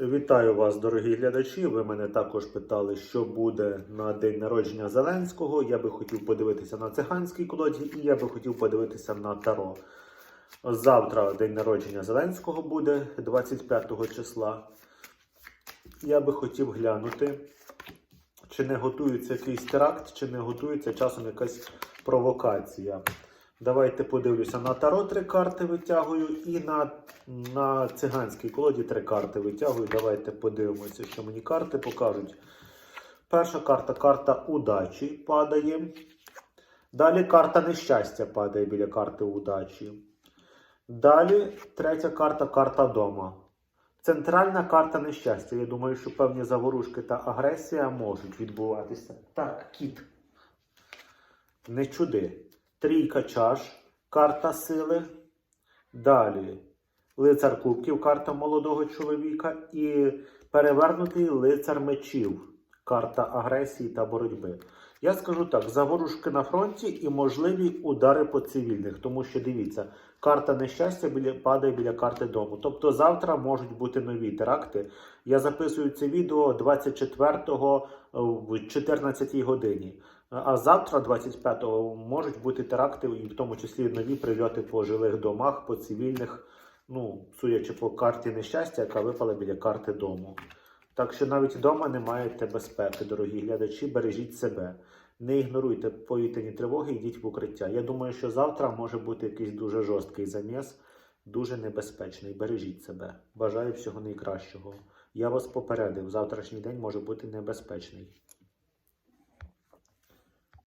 Вітаю вас, дорогі глядачі. Ви мене також питали, що буде на день народження Зеленського. Я би хотів подивитися на циганській колоді і я би хотів подивитися на Таро. Завтра день народження Зеленського буде 25 числа. Я би хотів глянути, чи не готується якийсь теракт, чи не готується часом якась провокація. Давайте подивлюся на таро три карти витягую і на, на циганській колоді три карти витягую. Давайте подивимося, що мені карти покажуть. Перша карта карта удачі падає. Далі карта нещастя падає біля карти удачі. Далі третя карта карта дома. Центральна карта нещастя. Я думаю, що певні заворушки та агресія можуть відбуватися. Так, кіт. Не чуди. Трійка чаш, карта сили. Далі лицар кубків, карта молодого чоловіка. І перевернутий лицар мечів, карта агресії та боротьби. Я скажу так: заворушки на фронті і можливі удари по цивільних, тому що дивіться, карта нещастя біля, падає біля карти дому. Тобто завтра можуть бути нові теракти. Я записую це відео 24-го в 14-й годині. А завтра, 25-го, можуть бути теракти, і в тому числі нові прильоти по жилих домах, по цивільних, ну, судячи по карті нещастя, яка випала біля карти дому. Так що навіть вдома не маєте безпеки, дорогі глядачі, бережіть себе. Не ігноруйте повітряні тривоги, йдіть в укриття. Я думаю, що завтра може бути якийсь дуже жорсткий заміс, дуже небезпечний. Бережіть себе. Бажаю всього найкращого. Я вас попередив, завтрашній день може бути небезпечний.